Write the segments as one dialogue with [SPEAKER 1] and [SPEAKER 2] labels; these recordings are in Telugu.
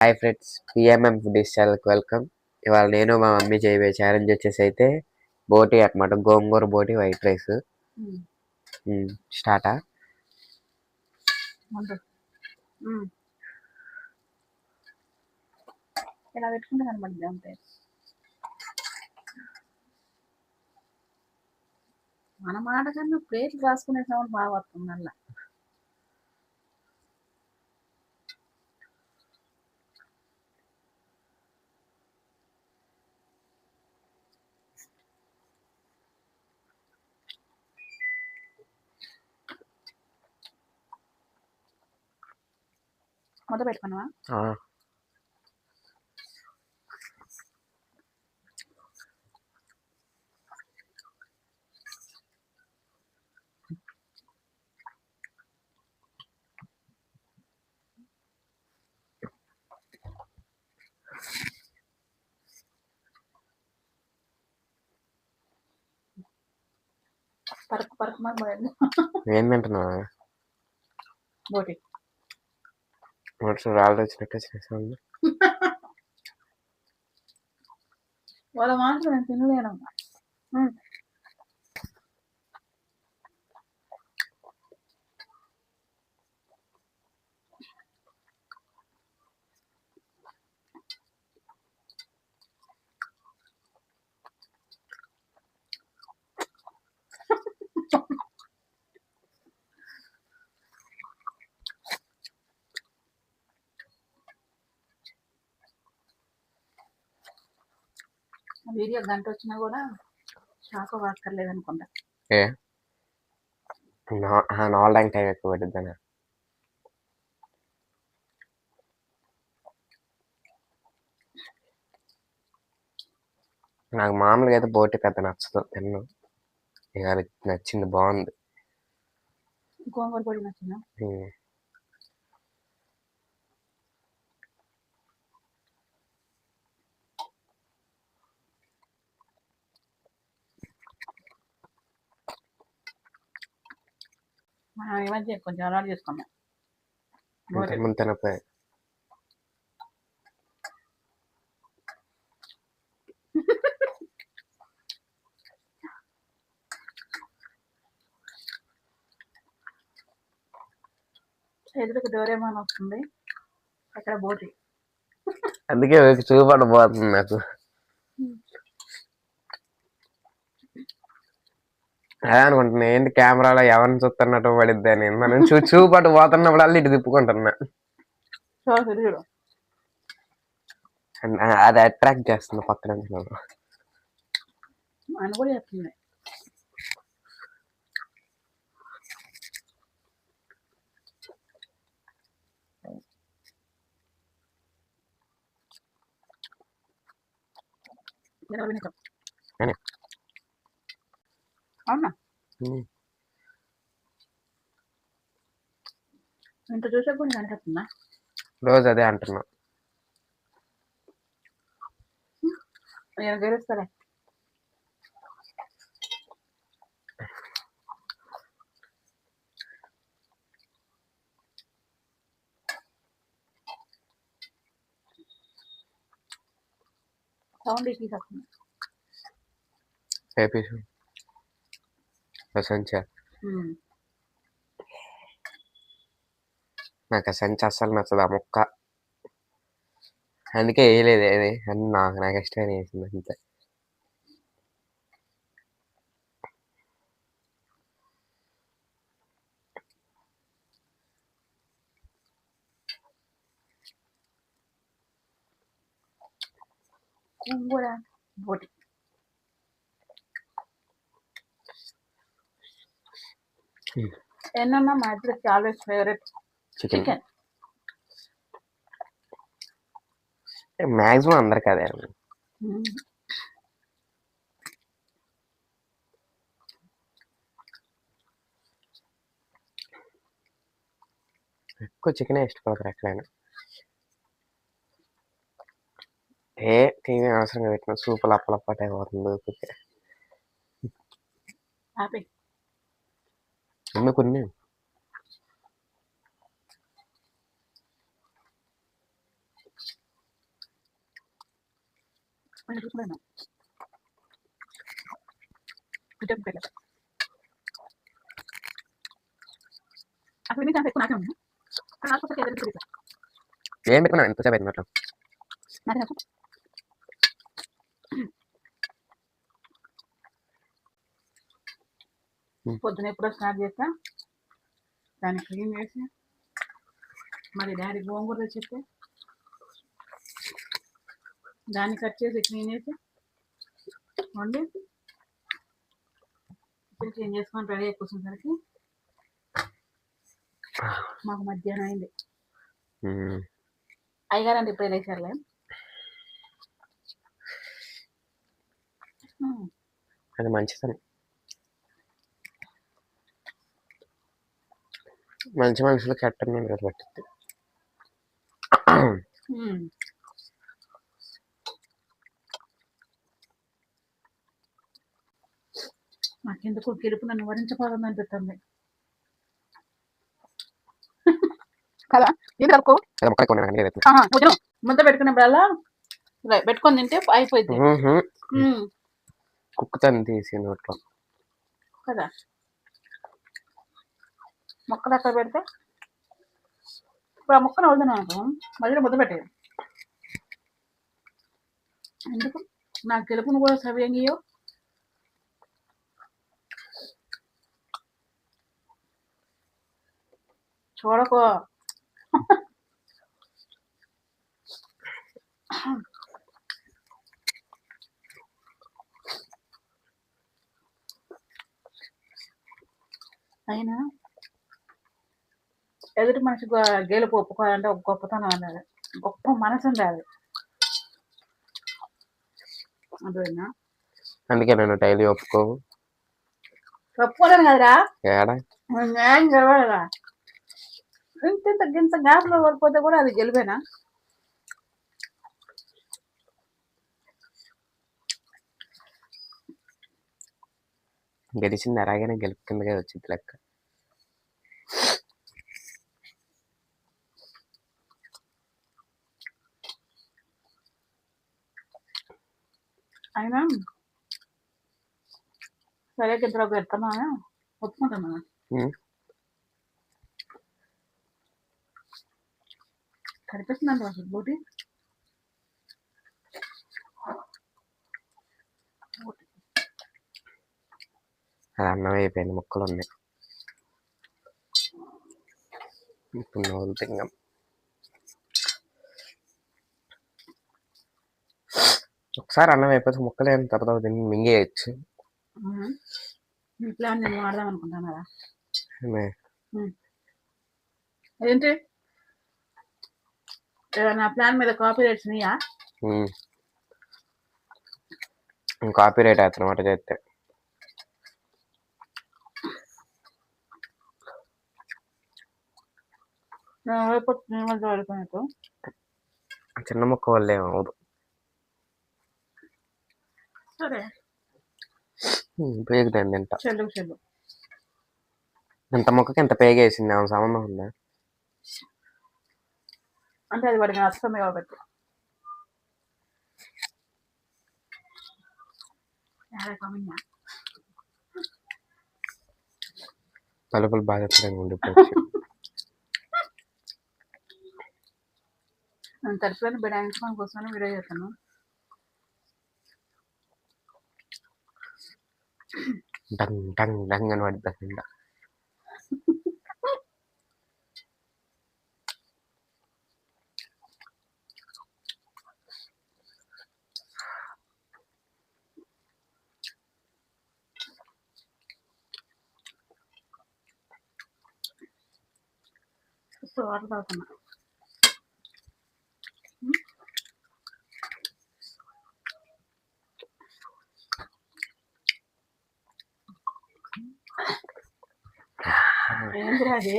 [SPEAKER 1] హాయ్ ఫ్రెండ్స్ పిఎంఎం ఫుడీస్ ఛానల్కి వెల్కమ్ ఇవాళ నేను మా మమ్మీ చేయబోయే ఛాలెంజ్ వచ్చేసి అయితే బోటి అన్నమాట గోంగూర బోటి వైట్ రైస్ స్టార్టా.
[SPEAKER 2] ఇలా పెట్టుకుంటే అంతే. మన మాట కన్నా ప్లేట్లు రాసుకునే సౌండ్ బాగా వస్తుంది అలా మొదలు పెట్టుకున్నావా పరకు పరకు మాకు పోయింది
[SPEAKER 1] ఏం తింటున్నావా
[SPEAKER 2] బోటి
[SPEAKER 1] నోట్స్ రాళ్ళు వచ్చినట్టు వచ్చిన sound.
[SPEAKER 2] వాళ్ళ మాటలు నేను తినలేనమ్మా వీడియో గంట వచ్చినా కూడా షాక్ వాక్కర్లేదు అనుకుంటా.
[SPEAKER 1] ఏ? టైం ఎక్కువ పడుద్దానా. నాకు మామూలుగా అయితే బోటి పెద్ద నచ్చదు తిన్ను. ఇక నచ్చింది బాగుంది.
[SPEAKER 2] గోంగూర పొడి నచ్చిందా? మనం ఈ మధ్య కొంచెం అలవాటు చేసుకున్నాం
[SPEAKER 1] తినపోయా
[SPEAKER 2] ఎదురుకు డోరేమాన్ వస్తుంది అక్కడ బోటి
[SPEAKER 1] అందుకే చూపండి పోతుంది నాకు అదే అనుకుంటున్నా ఏంటి కెమెరాలో ఎవరిని చూస్తున్నట్టు పడిద్ది అని. మనం చూ చూపట్టు పోతున్నప్పుడు ఇటు తిప్పుకుంటున్నా. అది అట్రాక్ట్ చేస్తుంది పక్కన కూడా
[SPEAKER 2] కనిపిస్తుందా
[SPEAKER 1] రోజు అదే అంటున్నా
[SPEAKER 2] సౌండ్ తీసేస్తుంది
[SPEAKER 1] చేపేసి సంచ
[SPEAKER 2] ఉమ్.
[SPEAKER 1] నాకు ఆ సంచి అస్సలు నచ్చదు ఆ ముక్క. అందుకే వేయలేదు ఏది అని నాకు నాకు ఇష్టమైన వేసింది అంతే.
[SPEAKER 2] గోంగూర బోటి
[SPEAKER 1] Hmm.
[SPEAKER 2] ఎన్నన్నా మా ఇద్దరికి always favourite
[SPEAKER 1] chicken chicken maximum అందరికి అదే ఎక్కువ చికెనే ఇష్టపడతారు ఎక్కడైనా ఏ తినే అవసరంగా పెట్టిన సూపర్ అప్పలప్పటే పోతుంది ఊరికే. ไม่คุ้นเนี่ย
[SPEAKER 2] ไม่รู้เลยนะไม่จำเป็นแล้วอ่ะคุณนี่จะเป็นคนอาชีพนะคุณอาชีพจะเป็นคนอาชีพเด
[SPEAKER 1] ี๋ยวไม่ต้องนั่นตัวจะเป็นหมดแล้ว
[SPEAKER 2] นั่นแหละ పొద్దున ఎప్పుడో స్టార్ట్ చేస్తా. దాన్ని క్లీన్ చేసి మరి డాడీ గోంగూర తెచ్చిస్తే దాన్ని కట్ చేసి క్లీన్ చేసి వండి క్లీన్ చేసుకొని రెడీ అయిపోయేసరికి మాకు మధ్యాహ్నం అయింది. అయ్యగారంటే ఇప్పుడు లేచారులే.
[SPEAKER 1] అది మంచిదని మంచి మనుషులు కెట్ట పట్టింది
[SPEAKER 2] Hmm. నాకెందుకు గెలుపు నన్ను వరించకూడదు అనిపిస్తుంది కదా? ఇది కలుపు. ముద్ద పెట్టుకున్నప్పుడల్లా పెట్టుకొని తింటే అయిపోయింది
[SPEAKER 1] కుక్కుతాను తీసి నోట్లో.
[SPEAKER 2] కదా? మొక్కలు అక్కడ పెడితే? ఇప్పుడు ఆ మొక్కను వదిలినాను అనుకో మధ్యలో ముద్ద పెట్టేది ఎందుకు? నా గెలుపును కూడా సవ్యంగియో. చూడకో. అయినా ఎదుటి మనిషి గెలుపు ఒప్పుకోవాలంటే ఒక గొప్పతనం అన్నది. గొప్ప మనసు ఉండాలి అదేనా
[SPEAKER 1] అందుకే నేను డైలీ ఒప్పుకోవు.
[SPEAKER 2] ఒప్పుకోలేను కదరా?
[SPEAKER 1] ఏడా?
[SPEAKER 2] న్యాయం గెలవాలిరా ఇంత ఇంత గింత గ్యాప్లో ఓడిపోతే కూడా అది గెలిపేనా?
[SPEAKER 1] గెలిచింది అలాగనే గెలుపు కిందకే వచ్చింది లెక్క.
[SPEAKER 2] అయినా సరే గింతలో పెడతామా ఒప్పుకుంటామా. కనిపిస్తుందండి అసలు బూటి.
[SPEAKER 1] అన్నం అయిపోయింది ముక్కలు ఉన్నాయి. ఇప్పుడు నవ్వులు తింగం ఒకసారి అన్నం అయిపోతే ముక్కలు ఏం తప్పదు తిని మింగేయచ్చు.
[SPEAKER 2] నేను వాడదాం అనుకుంటున్నారా ఏంటి? నా ప్లాన్ మీద కాపీ రైట్స్ నీయా.
[SPEAKER 1] కాపీ రైట్ అవుతున్నమాట చేస్తే చిన్న ముక్క వల్ల ఏం
[SPEAKER 2] అవ్వదు సరే.
[SPEAKER 1] పేగు దాన్ని తింటా.
[SPEAKER 2] చెల్లు చెల్లు
[SPEAKER 1] ఇంత ముక్కకి ఇంత పేగ వేసింది ఆమె సంబంధం ఉందా?
[SPEAKER 2] అంటే అది వాడికి నచ్చుతుంది కాబట్టి?
[SPEAKER 1] తలుపులు బాధించడానికి ఉండిపోవచ్చు
[SPEAKER 2] నేను తలుపులను బిడాయించుకొని కూర్చొని వీడియో చేస్తాను
[SPEAKER 1] dang dang dang, wadah Belanda
[SPEAKER 2] Keluar sama అది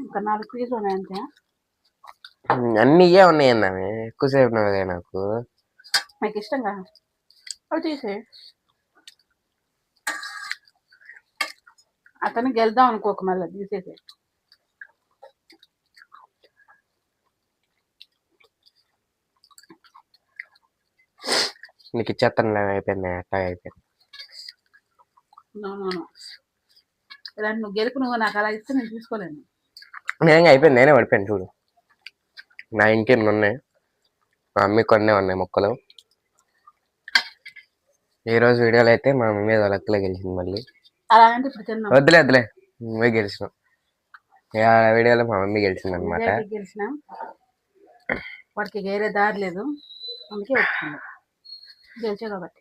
[SPEAKER 2] ఇంకా నాలుగు పీసులు ఉన్నాయి అంతే
[SPEAKER 1] ఉమ్, అన్ని ఇవే ఉన్నాయి అన్నామే ఎక్కువసేపు ఉన్నదే నాకు.
[SPEAKER 2] నాకు ఇష్టంగా? అవి తీసే అతను గెలుద్దాం అనుకోక మళ్ళీ తీసేసే.
[SPEAKER 1] నీకు ఇచ్చేస్తాను అయిపోయింది అట్టా అయిపోయింది.
[SPEAKER 2] ఇలా నువ్వు గెలుపు నువ్వు నాకు అలా ఇస్తే నేను తీసుకోలేను.
[SPEAKER 1] నేనే అయిపోయింది నేనే పడిపోయాను చూడు. నా ఇంకెన్ని ఉన్నాయి? మా మమ్మీ కొన్నే ఉన్నాయి మొక్కలు. ఈ రోజు వీడియోలో అయితే మా మమ్మీ లెక్కలో గెలిచింది మళ్ళీ.
[SPEAKER 2] అలా అంటే ఇప్పుడు తిన్నాం
[SPEAKER 1] వద్దులే వద్దులే. నువ్వే గెలిచినావు. ఆ వీడియోలో మా మమ్మీ గెలిచింది అనమాట
[SPEAKER 2] గెలిచిన? వాడికి వేరే దారి లేదు. అందుకే వచ్చింది. గెలిచే కాబట్టి.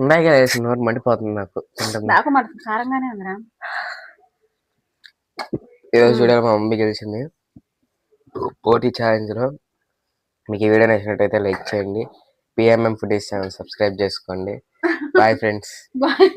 [SPEAKER 1] ఇందాక వేసి నోరు మండిపోతుంది నాకు. తింటుంది
[SPEAKER 2] నాకు కారంగానే ఉందిరా.
[SPEAKER 1] ఈ రోజు వీడియోలో మా మమ్మీ గెలిచింది. పోటీ ఛాలెంజ్లో మీకు ఈ వీడియో నచ్చినట్టయితే లైక్ చేయండి. పిఎంఎం ఫుడీస్ ఛానల్ సబ్స్క్రైబ్ చేసుకోండి. Bye friends
[SPEAKER 2] bye